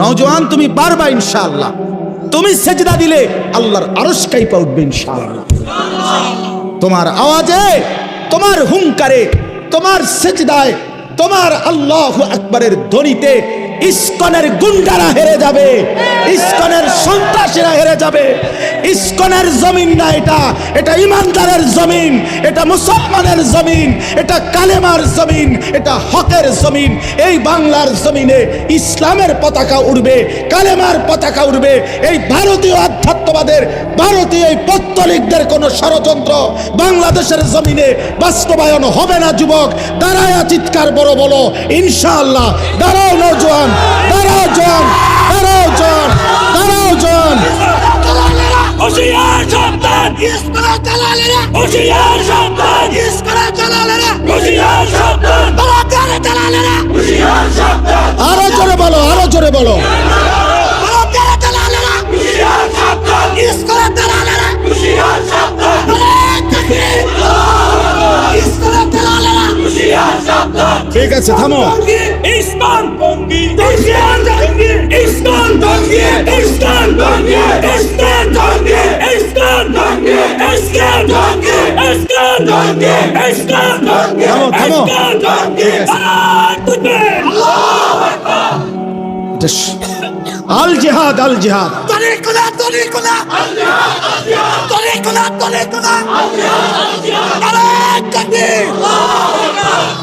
নওজোয়ান, তুমি পারবা ইনশাআল্লাহ। তুমি সেজদা দিলে আল্লাহর আরশ কাইপা উঠবে ইনশাআল্লাহ। তোমার আওয়াজে, তোমার হুঙ্কারে, তোমার সেজদায়, তোমার আল্লাহ আকবরের ধ্বনিতে ইস্কনের গুন্ডারা হেরে যাবে। ইস্কনের সন্ত্রাসীরা হেরে যাবে। ইস্কনের জমিন না এটা। এটা ইমানদারের জমিন, এটা মুসলমানের জমিন, এটা কালেমার জমিন, এটা হকের জমিন। এই বাংলার জমিনে ইসলামের পতাকা উড়বে, কালেমার পতাকা উড়বে। এই ভারতীয় আধ্যাত্মবাদের, ভারতীয় এই পত্তলিকদের কোনো ষড়যন্ত্র বাংলাদেশের জমিনে বাস্তবায়ন হবে না, যুবক। দাঁড়ায়, চিৎকার, বড় বলো। ইনশাআল্লাহ। দাঁড়াও নৌজওয়ান দাঁড়াও জন দাঁড়াও জন দাঁড়াও জন হুশিয়ার সাবধান ইসকরা দালালেরা হুশিয়ার সাবধান ইসকরা দালালেরা হুশিয়ার বলাকারে দালালেরা হুশিয়ার সাবধান আরও জোরে বলো আরও জোরে বলো। ঠিক আছে থামো ইসলাম পঙ্গি ইসলাম পঙ্গি ইসলাম পঙ্গি ইসলাম পঙ্গি ইসলাম পঙ্গি ইসলাম পঙ্গি ইসলাম পঙ্গি ইসলাম পঙ্গি ইসলাম পঙ্গি থামো, থামো। ঠিক আছে। আল জিহাদ আল জিহাদ তরিকুলা তরিকুলা তরিকুলা তরিকুলা বলাকারে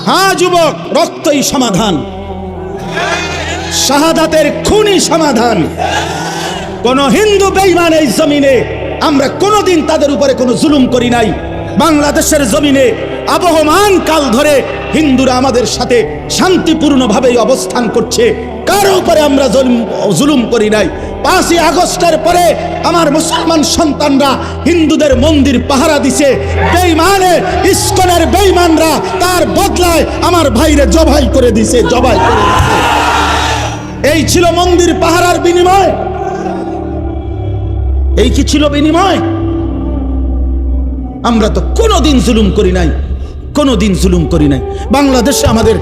হ্যাঁ যুবক, রক্তই সমাধান। শাহাদাতের খুনি সমাধান। কোন হিন্দু বেইমান এই জমিনে, আমরা কোনোদিন তাদের উপরে কোনো জুলুম করি নাই। বাংলাদেশের জমিনে আবহমান কাল ধরে হিন্দুরা আমাদের সাথে শান্তিপূর্ণভাবেই অবস্থান করছে। কারও উপরে আমরা জুলুম করি নাই। পাঁচই আগস্টের পরে আমার মুসলমান সন্তানরা হিন্দুদের মন্দির পাহারা দিছে। বেইমানে ইস্কনের বেইমানরা তার বদলায় আমার ভাইরে জবাই করে দিছে, জবাই করে। এই ছিল মন্দির পাহারার বিনিময়। এই কি ছিল বিনিময়? আমরা তো কোনোদিন জুলুম করি নাই, কোনোদিন জুলুম করি নাই। বাংলাদেশে আমাদের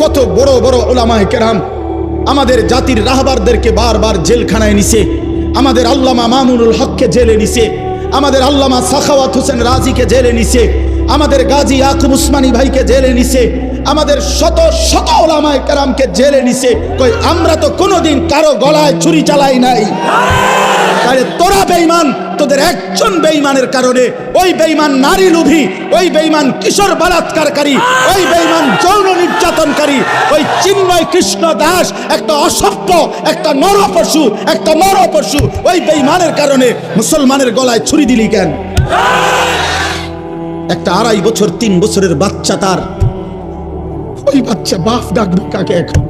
কত বড় বড় ওলামায় কেরাম আমাদের জাতির রাহবারদেরকে বারবার জেলখানায় নিছে। আমাদের আল্লামা মামুনুল হককে জেলে নিছে। আমাদের আল্লামা সাখাওয়াত হোসেন রাজিকে জেলে নিছে। আমাদের গাজী ইয়াকুব উসমানী ভাইকে জেলে নিছে। আমাদের শত শত ওলামায় কেরামকে জেলে নিছে। কই, আমরা তো কোনোদিন কারও গলায় ছুরি চালাই নাই। তাহলে তোরা বেইমান তোদের একজন বেইমানের কারণে ওই বেইমান নারী লোভী, ওই বেইমান কিশোর বলাৎকারকারী, ওই বেইমান যৌন নির্যাতনকারী, ওই চিন্ময় কৃষ্ণ দাস, একটা অসভ্য, একটা নর পশু একটা নর পশু ওই বেইমানের কারণে মুসলমানের গলায় ছুরি দিলি কেন? একটা আড়াই বছর, তিন বছরের বাচ্চা তার। ওই বাচ্চা বাপ ডাকবে কাকে এখন?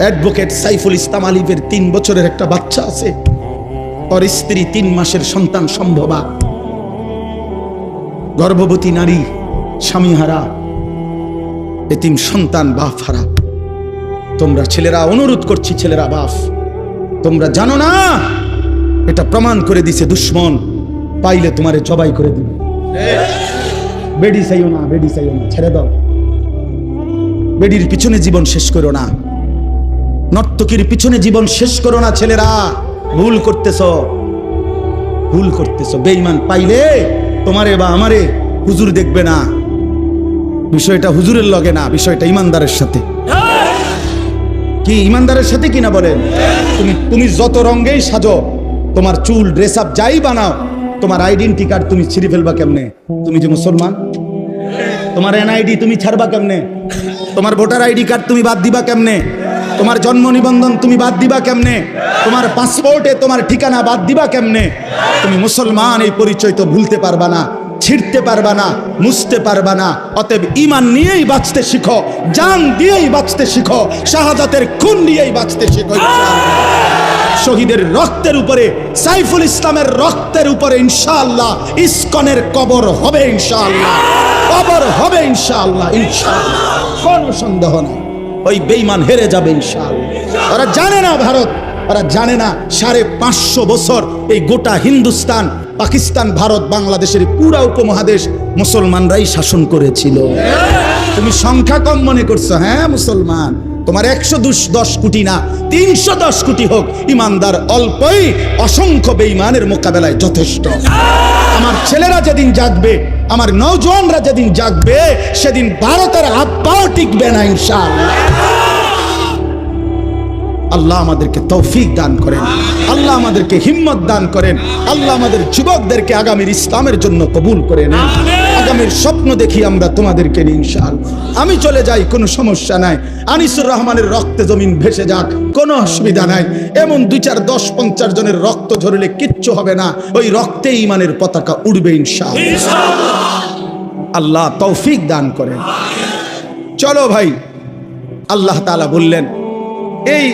অ্যাডভোকেট সাইফুল ইসলাম আলিফের তিন বছরের একটা বাচ্চা আছে। ওর স্ত্রী তিন মাসের সন্তান সম্ভবা। গর্ভবতী নারী স্বামী হারা এতিম সন্তান বাপ হারা তোমরা ছেলেরা, অনুরোধ করছি ছেলেরা, বাপ, তোমরা জানো না? এটা প্রমাণ করে দিছে দুশ্মন। পাইলে তোমারে জবাই করে দিবে। বেডি চাইও না, বেডি চাইও না, ছেড়ে দাও। বেডির পিছনে জীবন শেষ করো না। নর্তকীর পিছনে জীবন শেষ করো না, ছেলেরা। ভুল করতেছ। ভুল করতেছ। বেঈমান, পাইলে তোমারে বা আমারে হুজুর দেখবে না। বিষয়টা হুজুরের লগে না, বিষয়টা ইমানদারের সাথে। কি, ইমানদারের সাথে কি না বলেন? তুমি তুমি যত রঙ্গেই সাজো, তোমার চুল ড্রেস আপ যাই বানাও, তোমার আইডেন্টি কার্ড তুমি ছিঁড়ে ফেলবা কেমনে? তুমি যে মুসলমান? তোমার এনআইডি তুমি ছাড়বা কেমনে? তোমার ভোটার আইডি কার্ড তুমি বাদ দিবা কেমনে? তোমার জন্ম নিবন্ধন তুমি বাদ দিবা কেমনে? তোমার পাসপোর্টে তোমার ঠিকানা বাদ দিবা কেমনে? তুমি মুসলমান, এই পরিচয় তো ভুলতে পারবা না, ছিঁড়তে পারবা না, মুছতে পারবা না। অতএব ইমান নিয়েই বাঁচতে শিখো, জান দিয়েই বাঁচতে শিখো, শাহাদাতের খুন নিয়েই বাঁচতে শিখো শহীদের রক্তের উপরে, সাইফুল ইসলামের রক্তের উপরে ইনশাআল্লাহ, ইসকনের কবর হবে ইনশাআল্লাহ, কবর হবে ইনশাআল্লাহ ইনশাআল্লাহ। কোনো সন্দেহ নেই। ওই বেইমান হেরে যাবে ওরা জানে না ভারত, ওরা জানে না সাড়ে পাঁচশো বছর এই গোটা হিন্দুস্তান, পাকিস্তান, ভারত, বাংলাদেশের পুরা উপমহাদেশ মুসলমানরাই শাসন করেছিল। তুমি সংখ্যা কম মনে করছ হ্যাঁ মুসলমান? তোমার একশো দশ কোটি না, তিনশো দশ কোটি হোক, ইমানদার অল্পই অসংখ্য বেঈমানের মোকাবেলায় যথেষ্ট। আমার ছেলেরা যেদিন জাগবে, আমার নৌজওয়ানরা যেদিন জাগবে, সেদিন ভারতের আব্বাও টিকবে না, ইনশাআল্লাহ। আল্লাহ আমাদেরকে তৌফিক দান করেন, আল্লাহ আমাদেরকে হিম্মত দান করেন, আল্লাহ আমাদের যুবকদেরকে আগামীর ইসলামের জন্য কবুল করে নেন। আগামীর স্বপ্ন দেখি আমরা তোমাদেরকে ইনশাআল্লাহ। আমি চলে যাই কোনো সমস্যা নাই। আনিসুর রহমানের রক্তে জমিন ভেসে যাক কোনো অসুবিধা নাই। এমন দুই চার দশ পঞ্চাশ জনের রক্ত ঝরলে কিচ্ছু হবে না। ওই রক্তে ইমানের পতাকা উড়বে ইনশাআল্লাহ। আল্লাহ তৌফিক দান করেন। চলো ভাই আল্লাহ তালা বললেন এই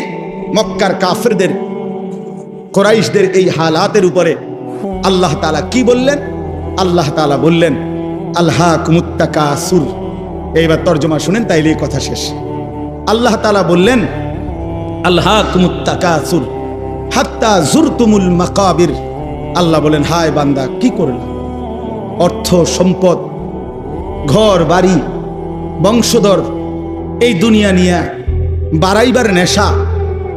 মক্কার কাফেরদের কোরাইশদের এই হালাতের উপরে আল্লাহ তাআলা কি বললেন? আল্লাহ তাআলা বললেন আল্লাহ কুমুত্তাকাসুর এইবার তর্জমা শুনেন তাইলে কথা শেষ। আল্লাহ তালা বললেন আল্লাহ কুমুত্তাকাসুর হাত্তা জুরতুমুল মাকাবির। আল্লাহ বলেন, হায় বান্দা, কি করলাম অর্থ, সম্পদ, ঘর, বাড়ি, বংশধর, এই দুনিয়া নিয়ে বাড়াইবার নেশা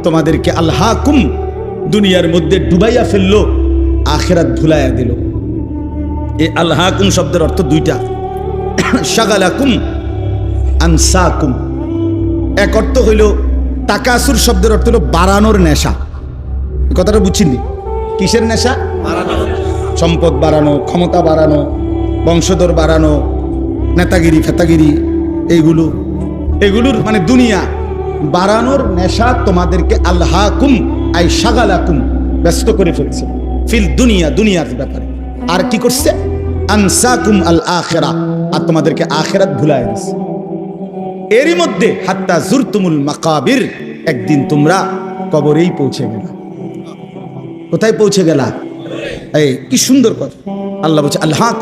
তোমাদেরকে আল্লাহ কুম দুনিয়ার মধ্যে ডুবাইয়া ফেলল, আখেরাত ভুলাইয়া দিল। এই আল্লাহাকুম শব্দের অর্থ দুইটা। শাগালাকুম আনসাকুম। এক অর্থ হইল তাকাসুর শব্দের অর্থ হলো বাড়ানোর নেশা। কথাটা বুঝছিনি? কিসের নেশা? সম্পদ বাড়ানো, ক্ষমতা বাড়ানো, বংশধর বাড়ানো, নেতাগিরি, ফেতাগিরি, এইগুলো। এগুলোর মানে দুনিয়া। বাড়ানোর নেশা তোমাদেরকে আল্লাহাকুম আই সাগালাকুম ব্যস্ত করে ফেলছে। ফিল দুনিয়া, দুনিয়ার ব্যাপারে। আর কি করছে? আনসাকুম আল আখেরা। আর তোমাদেরকে আখেরাত ভুলায় দিছে। এরই মধ্যে হাত্তা জুরতুমুল মাকাবির, একদিন তোমরা কবরেই পৌঁছে গেলা। কোথায় পৌঁছে গেলা? এই, কি সুন্দর কথা। আল্লাহ বলছে আল্লাহ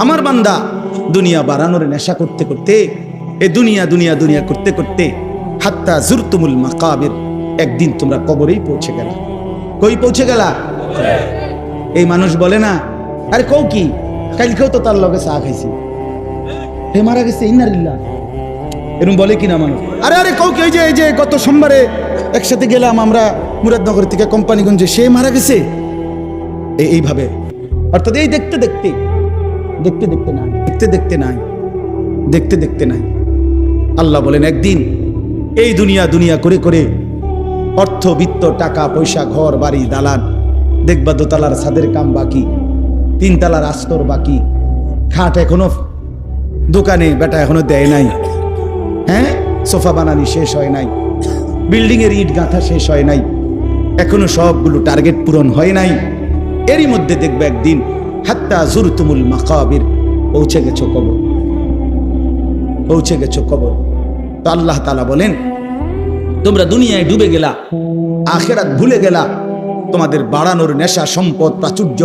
আমার বান্দা দুনিয়া বাড়ানোর নেশা করতে করতে, এ দুনিয়া দুনিয়া দুনিয়া করতে করতে হাত্তা জুরতুমুল মাকাবির, একদিন তোমরা কবরেই পৌঁছে গেলা। কই পৌঁছে গেলা? এই মানুষ বলে না আরে কও কি? কালকেও তো তার লগে চা খাইছি। হে মারা গেছে ইন্নারিল্লাহ এরকম বলে কিনা মানুষ? আরে আরে কও কি এই যে এই যে গত সোমবারে একসাথে গেলাম আমরা মুরাদনগর থেকে কোম্পানিগঞ্জে, সে মারা গেছে? এই- এইভাবে। অর্থাৎ এই দেখতে দেখতে দেখতে দেখতে নাই, দেখতে দেখতে নাই, দেখতে দেখতে নাই। আল্লাহ বলেন, একদিন এই দুনিয়া দুনিয়া করে করে অর্থ, বিত্ত, টাকা, পয়সা, ঘর, বাড়ি, দালান, দেখবা দোতলার ছাদের কাম বাকি। তিনতলার রাস্তর বাকি। খাট এখনও দোকানে বেটা এখনও দেয় নাই। হ্যাঁ? সোফা বানানি শেষ হয় নাই। বিল্ডিং এর ইট গাঁথা শেষ হয় নাই। এখনও সবগুলো টার্গেট পূরণ হয় নাই। এরই মধ্যে দেখবে একদিন, হাত্তা জুরতুমুল মাকাবির, পৌঁছে গেছো কবর। পৌঁছে গেছো কবর। তো আল্লাহ তালা বলেন, তোমরা দুনিয়ায় ডুবে গেলা, আখেরাত ভুলে গেলা। তোমাদের বাড়ানোর নেশা, সম্পদ, প্রাচুর্য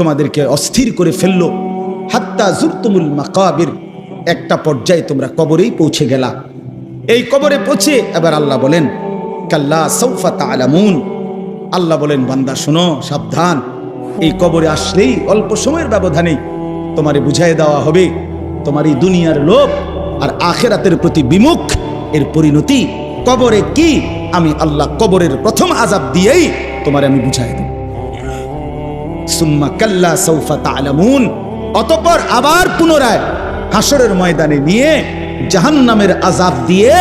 তোমাদেরকে অস্থির করে ফেলল। হাত্তা জুরতুমুল মাকাবির। একটা পর্যায়ে তোমরা কবরেই পৌঁছে গেলা। এই কবরে পৌঁছে এবার আল্লাহ বলেন, কাল্লা সৌফা তালামুন আল্লাহ বলেন, বান্দা, শোনো, সাবধান। এই কবরে আসলেই অল্প সময়ের ব্যবধানে তোমারে বুঝাই দেওয়া হবে। তোমার এই দুনিয়ার লোভ আর আখেরাতের প্রতি বিমুখ। এর পরিণতি কবরে কি? আমি আল্লাহ কবরের প্রথম আজাব দিয়েই তোমারে আমি বুঝাই দেব। সুম্মা কাল্লা সৌফা তালামুন। অতঃপর আবার পুনরায় হাসরের ময়দানে নিয়ে জাহান্নামের আজাব দিয়ে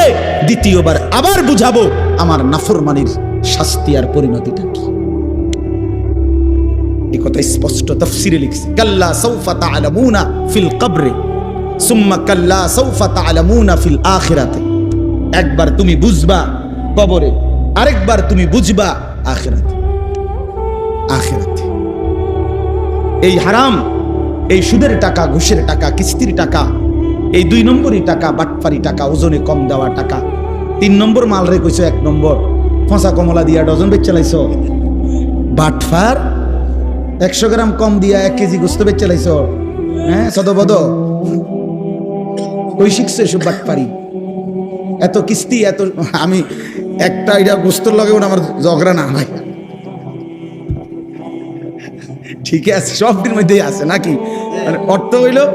দ্বিতীয়বার আবার বুঝাবো আমার নাফরমানির শাস্তি আর পরিণতিটা কি। কাল্লা ফিল একবার তুমি বুঝবা কবরে, আরেকবার তুমি বুঝবা আখিরাতে। এই হারাম, এই সুদের টাকা, ঘুষের টাকা, কিস্তির টাকা, এই দুই নম্বরই টাকা বাটফারি টাকা, ওজনে কম দেওয়া টাকা। তিন নম্বর মাল রে কইছো এক নম্বর। ফসা কমলা দিয়া ডজন বেচ চালাইছ বাটফার, একশো গ্রাম কম দিয়া এক কেজি গোস্ত বেচ চালাইছ হ্যাঁ সদবদ ওই শিখছে এসব বাটফারি এত কিস্তি, এত আমি একটা এটা গোস্তর লগে ওটা আমার ঝগড়া না ভাই ঠিক আছে, সবটির মধ্যেই আছে নাকি? মানে অর্থ হইল,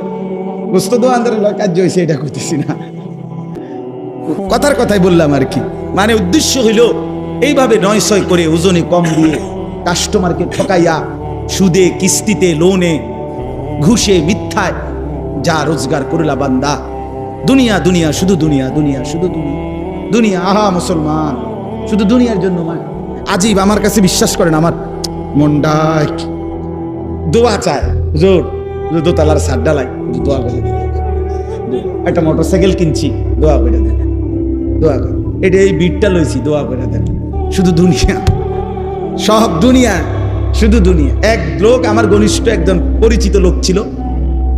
গোস্ত দোকানদারের লয় কাজ হয়েছে এটা করতেছি না। কথার কথাই বললাম আর কি। মানে উদ্দেশ্য হইল, এইভাবে নয় ছয় করে ওজনে কম দিয়ে কাস্টমারকে ঠকাইয়া, সুদে, কিস্তিতে লোনে ঘুষে, মিথ্যায় যা রোজগার করলা বান্দা। দুনিয়া দুনিয়া, শুধু দুনিয়া দুনিয়া, শুধু দুনিয়া। দুনিয়া, আহা, মুসলমান, শুধু দুনিয়ার জন্য মা আজীব, আমার কাছে বিশ্বাস করেন, আমার মনটা কি- দোয়া চায় জোর দোতলার সার ডালাই দোয়া করে। একটা মোটর সাইকেল কিনছি, দোয়া করে দেন দোয়া করে। এটা এই বিটটা লইছি, দোয়া করে দেন শুধু দুনিয়া। সব দুনিয়া, শুধু দুনিয়া। এক লোক আমার ঘনিষ্ঠ একজন পরিচিত লোক ছিল,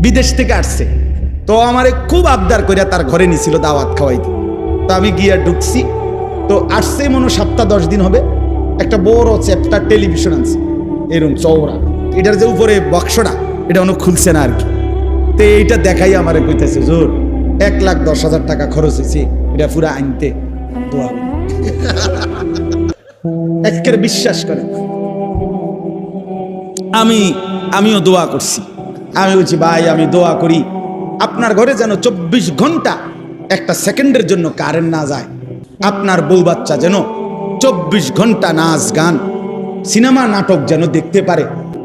বিদেশ থেকে আসছে। তো আমারে খুব আবদার করিয়া তার ঘরে নিছিল দাওয়াত খাওয়াইতে। তো আমি গিয়া ঢুকছি। তো আসছে মনে সপ্তাহ দশ দিন হবে। একটা বড় চ্যাপ্টার টেলিভিশন আছে এরকম চৌড়া এটার যে উপরে বক্সটা এটা অনেক খুলছে না আর কি। তো এইটা দেখাই আমার কইতেছে জোর এক লাখ দশ হাজার টাকা খরচ হয়েছে এটা পুরা আনতে দোয়া একের বিশ্বাস করে। আমি আমিও দোয়া করছি। আমি বলছি ভাই আমি দোয়া করি আপনার ঘরে যেন চব্বিশ ঘণ্টা একটা সেকেন্ডের জন্য কারেন্ট না যায়। আপনার বউ বাচ্চা যেন চব্বিশ ঘণ্টা নাচ গান সিনেমা নাটক যেন দেখতে পারে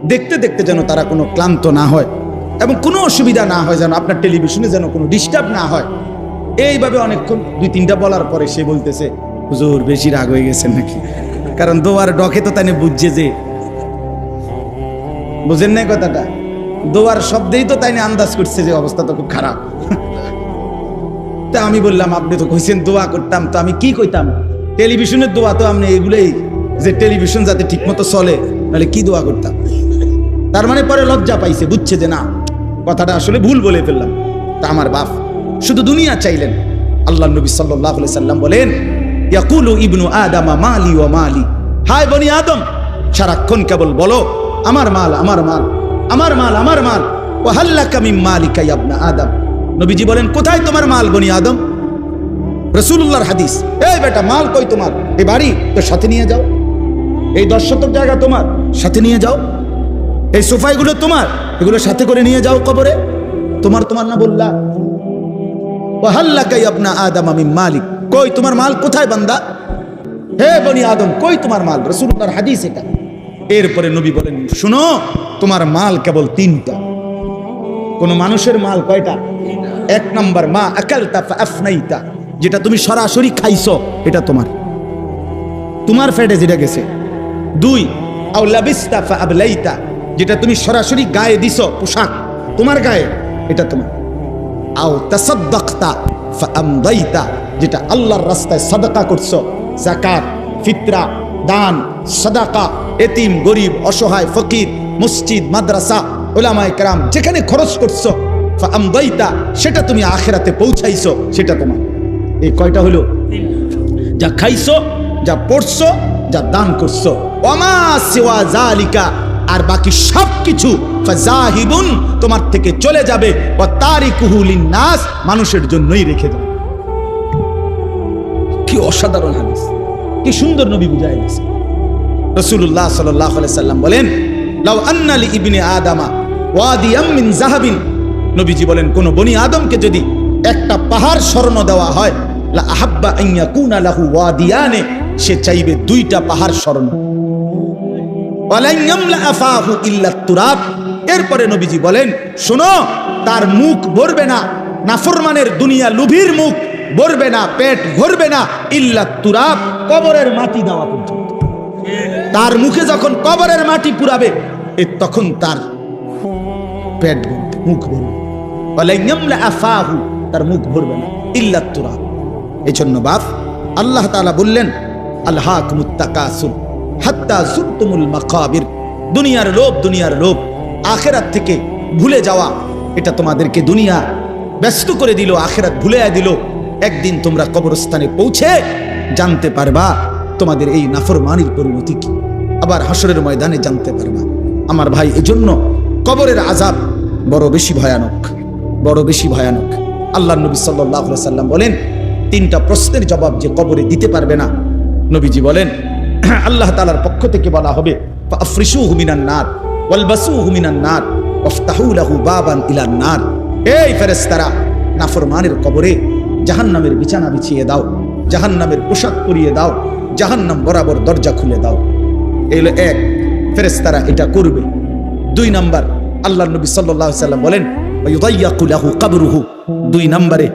দেখতে দেখতে যেন তারা কোনো ক্লান্ত না হয় এবং কোনো অসুবিধা না হয় যেন আপনার টেলিভিশনে যেন কোনো ডিস্টার্ব না হয়। এইভাবে অনেকক্ষণ দুই তিনটা বলার পরে সে বলতেছে, হুজুর, বেশি রাগ হয়ে গেছেন নাকি? কারণ দোয়ার ডকে তো তাই বুঝছে যে, বুঝেন নাই কথাটা? দোয়ার শব্দেই তো তাই আন্দাজ করছে যে অবস্থা তো খুব খারাপ। তা আমি বললাম, আপনি তো কইছেন দোয়া করতাম, তো আমি কি কইতাম? টেলিভিশনের দোয়া তো আপনি এগুলোই, যে টেলিভিশন যাতে ঠিকমতো চলে নাহলে কি দোয়া করতাম? তার মানে পরে লজ্জা পাইছে, বুঝছে যে না, কথাটা আসলে ভুল বলে ফেললাম। তা আমার বাপ শুধু দুনিয়া চাইলেন। আল্লাহ নবী সাল্লাহ সাল্লাম বলেন, ইয়াকুলু ইবনু আদামা মালি ও মালি। হায় বনি আদম, সারাক্ষণ কেবল বলো, আমার মাল আমার মাল আমার মাল আমার মাল। ও হাল্লাকা মিন মালিকা ইবনা আদম? নবীজি বলেন, কোথায় তোমার মাল বনি আদম? রসুল্লাহর হাদিস, এই বেটা, মাল কই তোমার? এই বাড়ি, তোর সাথে নিয়ে যাও। এই দশ শতক জায়গা তোমার, সাথে নিয়ে যাও। এই সোফাইগুলো তোমার? এগুলো সাথে করে নিয়ে যাও কবরে। তোমার তোমার না বললা? ও হাল্লাকাই আপনা আদম, আমি মালিক। কই, তোমার মাল কোথায় বান্দা? হে বনি আদম, কই তোমার মাল? রসুল্লাহর হাদিস এটা। এরপরে নবী বলেন, শুনো, তোমার মাল কেবল তিনটা। কোন মানুষের মাল কয়টা? এক নাম্বার, মা আকালতা আফনাইতা যেটা তুমি সরাসরি খাইছো, এটা তোমার। তোমার ফেটে যেটা গেছে। দুই, আও লাবিস্তা ফা আবলাইতা যেটা তুমি সরাসরি গায়ে দিছো, পোশাক। তোমার গায়ে, এটা তোমার। আও তাসাদ্দাকতা যেটা আল্লাহর রাস্তায় সাদাকা করছ। যাকাত, ফিতরা, দান, সাদাকা, এতিম, গরিব, অসহায়, ফকির, মসজিদ, মাদ্রাসা, ওলামায়ে কেরাম, যেখানে খরচ করছ, ফাআমদাইতা, সেটা তুমি আখেরাতে পৌঁছাইছো, সেটা তোমার। এই কয়টা হলো? যা খাইছো, যা পড়ছো, যা দান করছ। ওমা সিওয়া জালিকা আর বাকি সব কিছু ফাজাহিবুন তোমার থেকে চলে যাবে। ও তারিকুহু লিন্নাস, মানুষের জন্যই রেখে দাও। কি অসাধারণ হাদিস। কি সুন্দর নবী বুঝাই দিয়েছে। রাসূলুল্লাহ সাল্লাল্লাহু আলাইহি সাল্লাম বলেন, লাউ আন্না লি ইবনে আদামা যাহাবিন নবীজি বলেন, কোন বনি আদমকে যদি একটা পাহাড় স্বর্ণ দেওয়া হয়, লা আহাব্বা আন ইয়াকুনা লাহু ওয়াদিয়ানে, সে চাইবে দুইটা পাহাড় স্বর্ণ। এরপরে নবীজি বলেন, শোনো, তার মুখ ভরবে না, নাফরমানের দুনিয়া লুভির মুখ ভরবে না, পেট ভরবে না, ইল্লা কবরের মাটি দেওয়া পর্যন্ত। তার মুখে যখন কবরের মাটি পুরাবে, এ তখন তার পেট মুখ ভরবে। আফাহু, তার মুখ ভরবে না, ইল্লা এই জন্য বাপ, আল্লাহ তাআলা বললেন আল্লাহ কুমুত্তাকাসুর হাত্তা মাকাবির। দুনিয়ার লোভ দুনিয়ার লোভ। আখেরাত থেকে ভুলে যাওয়া, এটা তোমাদেরকে দুনিয়া ব্যস্ত করে দিল, আখেরাত ভুলে দিল। একদিন তোমরা কবরস্থানে পৌঁছে জানতে পারবা তোমাদের এই নাফরমানির পরিণতি কি। আবার হাসরের ময়দানে জানতে পারবা। আমার ভাই, এজন্য কবরের আজাব বড় বেশি ভয়ানক, বড় বেশি ভয়ানক। আল্লাহ নবী সাল্লাহ সাল্লাম বলেন, তিনটা প্রশ্নের জবাব যে কবরে দিতে পারবে না, নবীজি বলেন আল্লাহ তালার পক্ষ থেকে বলা হবে আফরিসু হুমিনান নার ওয়ালবাসু হুমিনান নার ওফতাহু লাহু বাবান ইলান নার। এই ফেরেশতারা, নাফরমানের কবরে জাহান্নামের বিছানা বিছিয়ে দাও, জাহান্নামের পোশাক পরিয়ে দাও, জাহান্নাম বরাবর দরজা খুলে দাও। এগুলো এক ফেরেস্তারা এটা করবে। দুই নাম্বার আল্লাহ নবী সাল্লাহ সাল্লাম বলেন ওয়াইদাইয়াকুলাহু কাবরুহু। দুই নাম্বারে,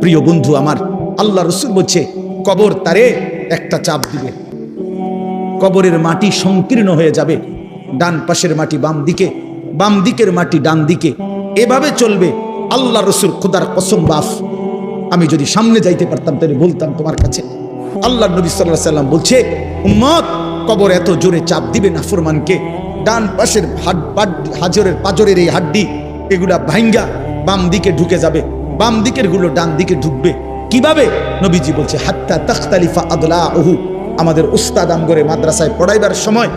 প্রিয় বন্ধু আমার, আল্লাহ রসুল বলছে, কবর তারে একটা চাপ দিবে। কবরের মাটি সংকীর্ণ হয়ে যাবে। ডান পাশের মাটি বাম দিকে, বাম দিকের মাটি ডান দিকে। এভাবে চলবে আল্লাহ রসুল খুদার কসম বাফ আমি যদি সামনে যাইতে পারতাম, তাহলে বলতাম তোমার কাছে। আল্লাহ নবী সাল্লাহ সাল্লাম বলছে, উম্মত, কবর এত জোরে চাপ দিবে না ফরমানকে ডান পাশের হাজরের পাজরের এই হাড্ডি, এগুলা ভাইঙ্গা, বাম দিকে ঢুকে যাবে। বাম দিকেরগুলো ডান দিকে ঢুকবে। কীভাবে? নবীজি বলছে, হাত্তা তখতালিফা আদলা ওহু আমাদের উস্তাদ আমগরে মাদ্রাসায় পড়াইবার সময়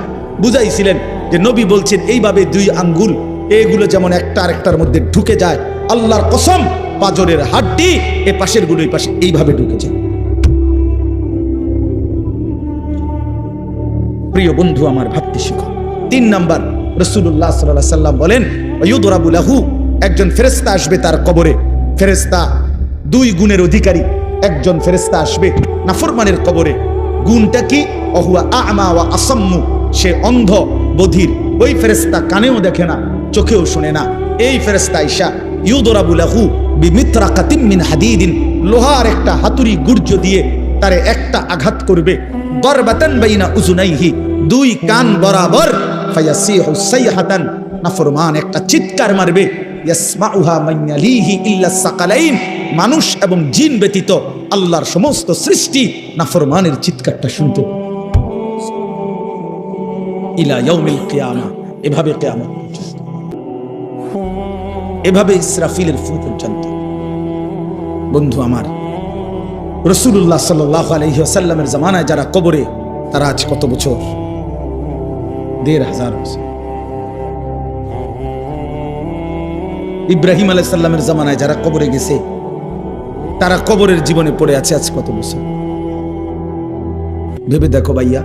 বুঝাইছিলেন যে নবী বলছেন, এইভাবে দুই আঙ্গুল, এগুলো যেমন একটা আরেকটার মধ্যে ঢুকে যায়, আল্লাহর কসম, পাজরের হাড্ডি, এ পাশেরগুলো এই পাশে এইভাবে ঢুকে যায়। প্রিয় বন্ধু, আমার ভাবতে শিখো। তিন নাম্বার রসুল্লাহ সাল্লাহ সাল্লাম বলেন ইউদরাবুলাহু একজন ফেরেস্তা আসবে তার কবরে। ফেরেস্তা দুই গুণের অধিকারী, একজন ফেরেস্তা আসবে নাফরমানের কবরে। গুণটা কি? অহুয়া আমা ওয়া আসাম্মু। সে অন্ধ, বধির। ওই ফেরেস্তা কানেও দেখে না, চোখেও শোনে না। এই ফেরেস্তা ঈশা ইউদরাবুলাহু বিমিত্রা কাতিম হাদিদিন। লোহার একটা হাতুড়ি গুর্জ দিয়ে তারে একটা আঘাত করবে। দরবাতান বাইনা উজুনাইহি, দুই কান বরাবর। ফায়াসিহু সাইহাতান। নাফরমান একটা চিৎকার মারবে। ইয়াসমাউহা মাইয়ালিহি ইল্লা সাকালাইন। মানুষ এবং জিন ব্যতীত আল্লাহর সমস্ত সৃষ্টি নাফরমানের চিৎকারটা শুনতে এভাবে এভাবে ইসরাফিলের পর্যন্ত। বন্ধু আমার রসুল্লাহ জামানায় যারা কবরে, তারা আজ কত বছর? দেড় হাজার বছর। ইব্রাহিম আলাইসাল্লামের জামানায় যারা কবরে গেছে তারা কবরের জীবনে পড়ে আছে আজ কত বছর? ভেবে দেখো ভাইয়া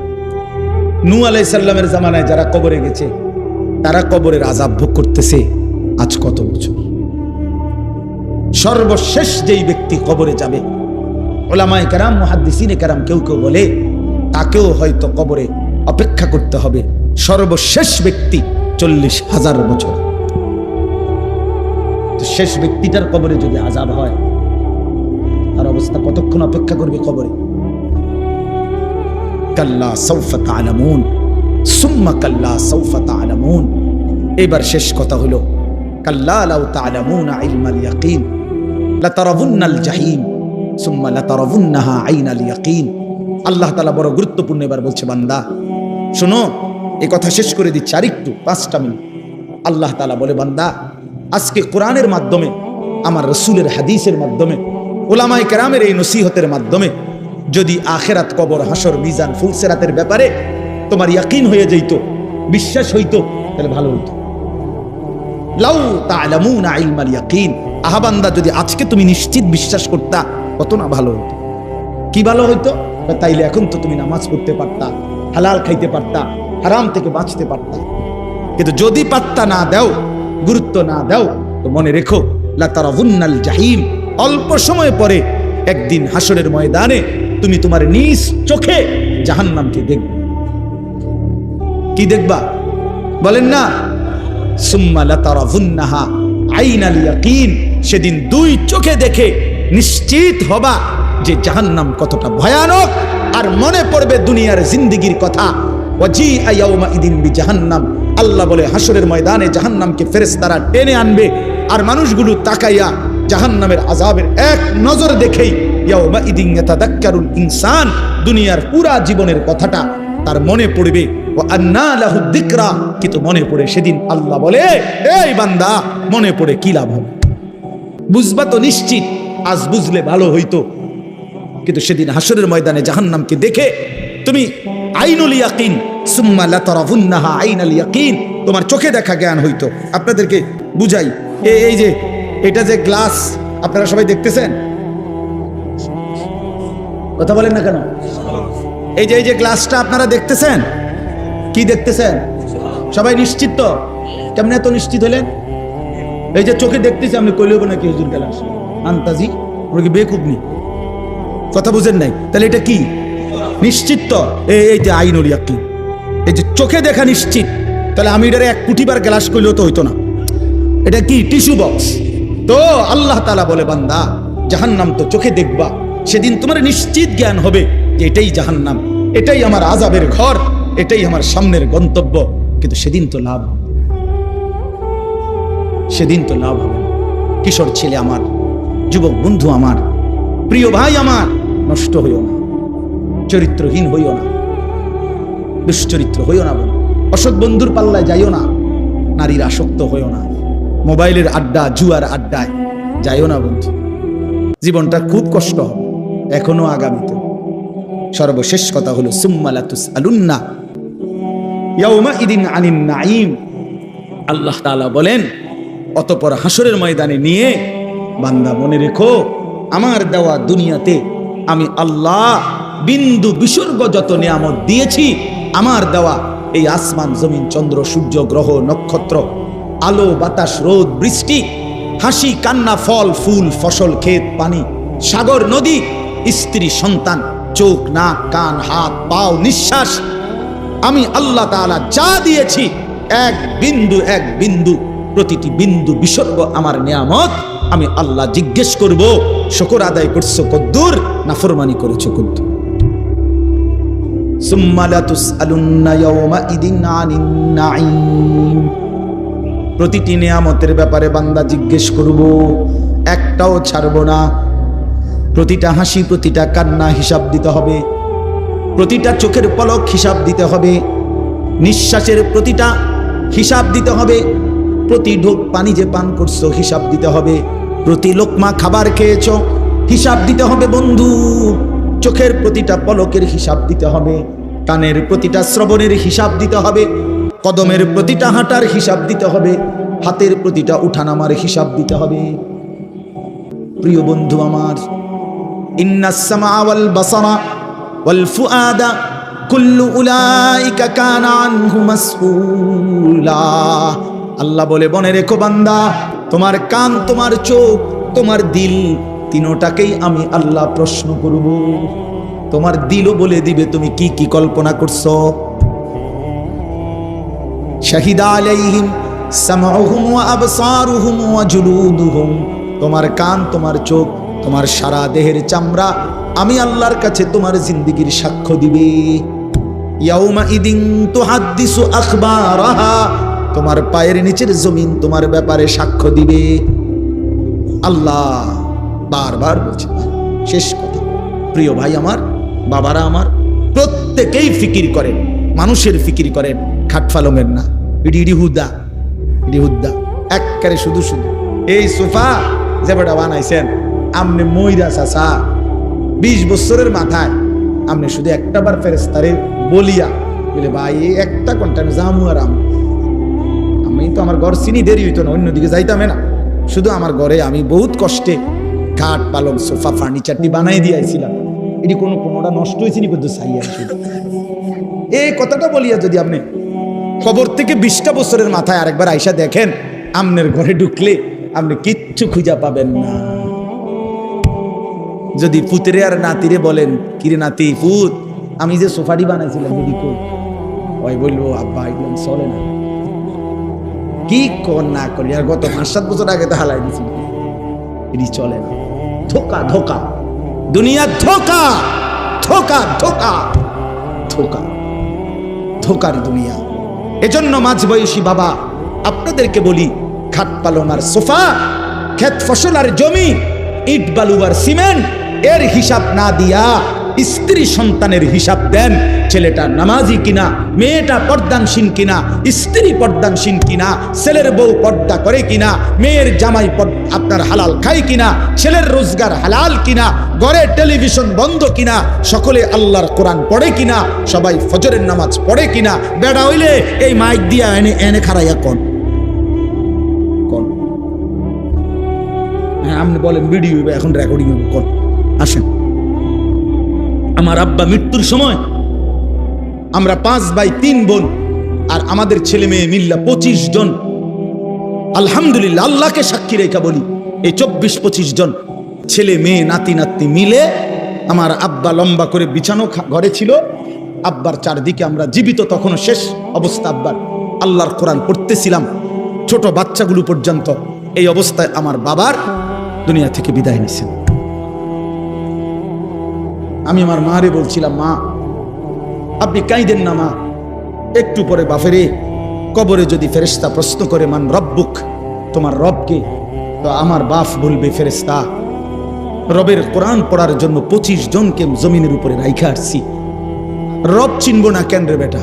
নু আলাইসাল্লামের জামানায় যারা কবরে গেছে, তারা কবরের আজাব ভোগ করতেছে আজ কত বছর? সর্বশেষ যেই ব্যক্তি কবরে যাবে, ওলামায় কারাম, মহাদ্দিসিনে কারাম কেউ কেউ বলে, তাকেও হয়তো কবরে অপেক্ষা করতে হবে। সর্বশেষ ব্যক্তি চল্লিশ হাজার বছর। শেষ ব্যক্তিটার কবরে যদি আজাব হয় অবস্থা কতক্ষণ অপেক্ষা করবে কবরে? কাল্লা সৌফা তালামুন সুম্মা কাল্লা সৌফা তালামুন এবার শেষ কথা হলো, কাল্লা লাউ তালামুন ইয়াকিন জাহিম, সুম্মা ইয়াকিন। আল্লাহ বড় গুরুত্বপূর্ণ এবার বলছে, বান্দা, শোনো এই কথা শেষ করে দিচ্ছি আরেকটু, পাঁচটা মিনিট। আল্লাহ তাআলা বলে, বান্দা, আজকে কোরআনের মাধ্যমে, আমার রসুলের হাদিসের মাধ্যমে ওলামায়ে কেরামের এই নসিহতের মাধ্যমে যদি আখেরাত কবর হাসর মিজান, ফুলসেরাতের ব্যাপারে তোমার ইয়াকিন হয়ে যেত বিশ্বাস হইতো, তাহলে ভালো হইতো। লাউ আহাবান্দা যদি আজকে তুমি নিশ্চিত বিশ্বাস করতা কত না ভালো কি ভালো হইতো? তাইলে এখন তো তুমি নামাজ পড়তে পারতা, হালাল খাইতে পারতা, হারাম থেকে বাঁচতে পারতা। কিন্তু যদি পাত্তা না দাও, গুরুত্ব না দাও, তো মনে রেখো লাতারাবুন্নাল জাহিম। অল্প সময় পরে একদিন হাসরের ময়দানে তুমি তোমার নিজ চোখে জাহান্নামকে দেখবে। কি দেখবা? বলেন না সেদিন দুই চোখে দেখে নিশ্চিত হবা যে জাহান্নাম কতটা ভয়ানক, আর মনে পড়বে দুনিয়ার জিন্দিগির কথা। ওয়াজি আয়াউমা ইদিন বি জাহান্নাম আল্লাহ বলে, হাসরের ময়দানে জাহান্নামকে ফেরেশতারা টেনে আনবে, আর মানুষগুলো তাকাইয়া জাহান্নামের আজাবের এক নজর দেখেই ইনসান, দুনিয়ার পুরা জীবনের কথাটা তার মনে পড়বে। ও আন্না লাহু যিকরা কিন্তু মনে পড়ে সেদিন আল্লাহ বলে, এই বান্দা, মনে পড়ে কি লাভ হবে? বুঝবা তো নিশ্চিত, আজ বুঝলে ভালো হইতো। কিন্তু সেদিন হাসরের ময়দানে জাহান্নামকে দেখে তুমি আইনুল ইয়াকিন, সুম্মা লাতারাবুন্নাহা আইনাল ইয়াকিন, তোমার চোখে দেখা জ্ঞান হইতো। আপনাদেরকে বুঝাই এই যে এটা যে গ্লাস আপনারা সবাই দেখতেছেন? কথা বলেন না কেন? এই যে এই যে গ্লাসটা আপনারা দেখতেছেন? কি দেখতেছেন? সবাই নিশ্চিত তো? কেমন এত নিশ্চিত হলেন? এই যে চোখে দেখতেছি, আপনি কইলেও নাকি হুজুর গ্লাস? আন্তাজি, ওরা কি বেকুব নি কথা বুঝেন নাই। তাহলে এটা কি? নিশ্চিত তো? এই- এই যে আইনুল ইয়াকিন। এই যে চোখে দেখা নিশ্চিত। তাহলে আমি এটারে এক কুটিবার গ্লাস করলেও তো হইতো না। এটা কি? Tissue box. তো আল্লাহ তালা বলে, বান্দা, জাহান্নাম তো চোখে দেখবা। সেদিন তোমার নিশ্চিত জ্ঞান হবে যে এটাই জাহান্নাম, এটাই আমার আজাবের ঘর, এটাই আমার সামনের গন্তব্য। কিন্তু সেদিন তো লাভ। সেদিন তো লাভ হবে কিশোর ছেলে আমার, যুবক বন্ধু আমার, প্রিয় ভাই আমার, নষ্ট হইও না, চরিত্রহীন হইও না, দুশ্চরিত্র হইও না অসৎ বন্ধুর পাল্লায় যাইও না, নারীর আসক্ত হইও না। মোবাইলের আড্ডা, জুয়ার আড্ডায়। যাইও না বন্ধু। জীবনটা খুব কষ্ট হবে, এখনও আগামীতে। সর্বশেষ কথা হলো সুম্মালাতুস আলুন্না ইয়াউমা ইদিন আনিন নাইম আল্লাহ তাআলা বলেন, অতপর হাসরের ময়দানে নিয়ে বান্দা মনে রেখো, আমার দেওয়া দুনিয়াতে আমি আল্লাহ বিন্দু বিসর্গ যত নিয়ামত দিয়েছি, আমার দেওয়া এই আসমান, জমিন, চন্দ্র, সূর্য, গ্রহ, নক্ষত্র আলো, বাতাস, রোদ, বৃষ্টি, হাসি, কান্না, ফল, ফুল, ফসল, ক্ষেত, পানি, সাগর, নদী, স্ত্রী, সন্তান, চোখ, নাক, কান, হাত, পাও, নিঃশ্বাস। আমি আল্লাহ তাআলা যা দিয়েছি, এক বিন্দু এক বিন্দু, প্রতিটি বিন্দু বিসর্গ আমার নিয়ামত। আমি আল্লাহ জিজ্ঞেস করব, শকর আদায় করছ কদ্দুর না ফরমানি করেছ কদ্দুর? সুম্মা লাতুসআলুন্না ইয়াওমাইদিন আনিন নাঈম। প্রতিটি নিয়ামতের ব্যাপারে বান্দা জিজ্ঞেস করব, একটাও ছাড়বো না। প্রতিটা হাসি, প্রতিটা কান্না হিসাব দিতে হবে। প্রতিটা চোখের পলক হিসাব দিতে হবে। নিঃশ্বাসের প্রতিটা হিসাব দিতে হবে। প্রতি ঢোক পানি যে পান করছ, হিসাব দিতে হবে। প্রতি লোকমা খাবার খেয়েছ, হিসাব দিতে হবে বন্ধু। চোখের প্রতিটা পলকের হিসাব দিতে হবে। কানের প্রতিটা শ্রবণের হিসাব দিতে হবে। কদমের প্রতিটা হাঁটার হিসাব দিতে হবে, হাতের প্রতিটা উঠানামার হিসাব দিতে হবে। প্রিয় বন্ধু আমার আল্লাহ বলে বনে রেখো বান্দা, তোমার কান, তোমার চোখ, তোমার দিল, তিনোটাকেই আমি আল্লাহ প্রশ্ন করব। তোমার দিলও বলে দিবে তুমি কি কি কল্পনা করছ? আলাইহিম তোমার কান, তোমার চোখ, তোমার সারা দেহের চামড়া আমি আল্লাহর কাছে তোমার জিন্দিগির সাক্ষ্য দিবে। তোমার পায়ের নিচের জমিন তোমার ব্যাপারে সাক্ষ্য দিবে। আল্লাহ বারবার বলছে, শেষ কথা। প্রিয় ভাই আমার, বাবারা আমার, প্রত্যেকেই ফিকির করেন, মানুষের ফিকির করেন, খাটফালমের না। ইডি ইডি হুদা, ইডি হুদ্দা এককারে শুধু শুধু। এই সোফা, যে বেটা বানাইছেন, আমনে মইরা চাচা, বিশ বছরের মাথায় আপনি শুধু একটা বার ফেরেস্তারে বলিয়া বলে, ভাই একটা কন্টানে জামু আর আম। আমি তো আমার ঘর চিনি, দেরি হইতো না, অন্যদিকে যাইতামে না। শুধু আমার ঘরে আমি বহুত কষ্টে খাট পালং সোফা ফার্নিচারটি বানাই দিয়েছিলাম এটি কোনো কোনোটা নষ্ট হয়েছে নি কিন্তু শুধু এই কথাটা বলিয়া যদি আপনি কবর থেকে বিশটা বছরের মাথায় আরেকবার আইসা দেখেন, আমনের ঘরে ঢুকলে আপনি কিচ্ছু খুঁজা পাবেন না। যদি পুতরে আর নাতিরে বলেন, কিরে নাতি, পুত, আমি যে সোফাটি বানাইছিলাম যদি কই? ওই বলব, আব্বা, এগুলো চলে না। কি কর না করি আর গত পাঁচ সাত বছর আগে তো হালাই দিছি। এটি চলে না। ধোকা ধোকা। দুনিয়া ধোকা ধোকা ধোকা ধোকা, ধোকার দুনিয়া। এজন্য মাঝ বয়সী বাবা, আপনাদেরকে বলি, খাট পালং আর সোফা, ক্ষেত ফসল আর জমি, ইট বালু আর সিমেন্ট, এর হিসাব না দিয়া স্ত্রী সন্তানের হিসাব দেন, ছেলেটা নামাজি কিনা, মেয়েটা পর্দানসীন কিনা, স্ত্রী পর্দানসীন কিনা, ছেলের বউ পর্দা করে কিনা, মেয়ের জামাই আপনার হালাল খায় কিনা, ছেলের রোজগার হালাল কিনা, ঘরে টেলিভিশন বন্ধ কিনা, সকলে আল্লাহর কোরআন পড়ে কিনা, সবাই ফজরের নামাজ পড়ে কিনা, বেড়া হইলে এই মাইক দিয়া এনে এনে খারাইয়া কোন। হ্যাঁ আপনি বলেন ভিডিও এখন রেকর্ডিং কোন। আসেন। আমার আব্বা মৃত্যুর সময় আমরা পাঁচ বাই তিন বোন আর আমাদের ছেলে মেয়ে মিল্লা পঁচিশ জন। আলহামদুলিল্লাহ, আল্লাহকে সাক্ষী রেখা বলি, এই চব্বিশ, পঁচিশ জন ছেলে মেয়ে, নাতি, নাতনি মিলে আমার আব্বা লম্বা করে বিছানো ঘরে ছিল। আব্বার চারদিকে আমরা জীবিত, তখনও শেষ অবস্থা আব্বার। আল্লাহর কোরআন পড়তেছিলাম, ছোট বাচ্চাগুলো পর্যন্ত এই অবস্থায় আমার বাবার দুনিয়া থেকে বিদায় নিছেন আমি আমার মারে বলছিলাম, মা, আপনি কাইদেন না, মা। একটু পরে বাফেরে কবরে যদি ফেরেস্তা প্রশ্ন করে, মান রব্বুক? তোমার রবকে তো আমার বাফ বলবে ফেরেস্তা রবের কোরআন পড়ার জন্য পঁচিশ জনকে জমিনের উপরে রাইখা আসছি রব চিনব না কেন রে বেটা?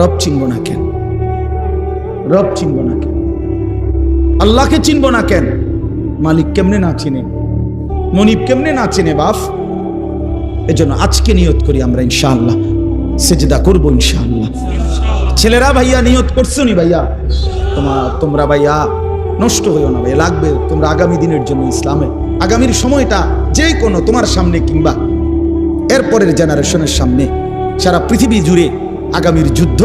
রব চিনব না কেন? রব চিনব না কেন? আল্লাহকে চিনব না কেন? মালিক কেমনে না চিনে? মনিব কেমনে না চিনে বাপ? এজন্য আজকে নিয়ত করি আমরা ইনশাআল্লাহ। সেজদা করব ইনশাআল্লাহ। ছেলেরা ভাইয়া, নিয়ত করছ নি ভাইয়া? তোমার তোমরা ভাইয়া নষ্ট হইও না ভাইয়া, লাগবে। তোমরা আগামী দিনের জন্য ইসলামে। আগামীর সময়টা যে কোনো তোমার সামনে কিংবা এরপরের জেনারেশনের সামনে। সারা পৃথিবী জুড়ে আগামীর যুদ্ধ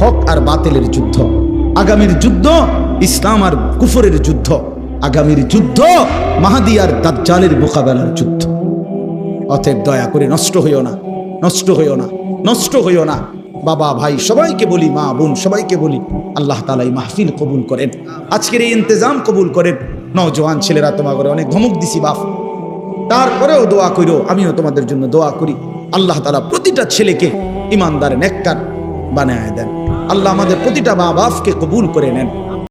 হক আর বাতিলের যুদ্ধ। আগামীর যুদ্ধ ইসলাম আর কুফরের যুদ্ধ। আগামীর যুদ্ধ মাহাদি আর দাজ্জালের মোকাবেলার যুদ্ধ। অতএব দয়া করে নষ্ট হইও না, নষ্ট হইও না, নষ্ট হইও না। বাবা, ভাই, সবাইকে বলি, মা, বোন, সবাইকে বলি, আল্লাহ তালা এই মাহফিল কবুল করেন। আজকের এই ইন্তজাম কবুল করেন। নজওয়ান ছেলেরা তোমার করে অনেক ধমক দিছি, বাপ। তারপরেও দোয়া করো আমিও তোমাদের জন্য দোয়া করি। আল্লাহ তালা প্রতিটা ছেলেকে ইমানদার নেককার বানায় দেন। আল্লাহ আমাদের প্রতিটা মা বাপকে কবুল করে নেন।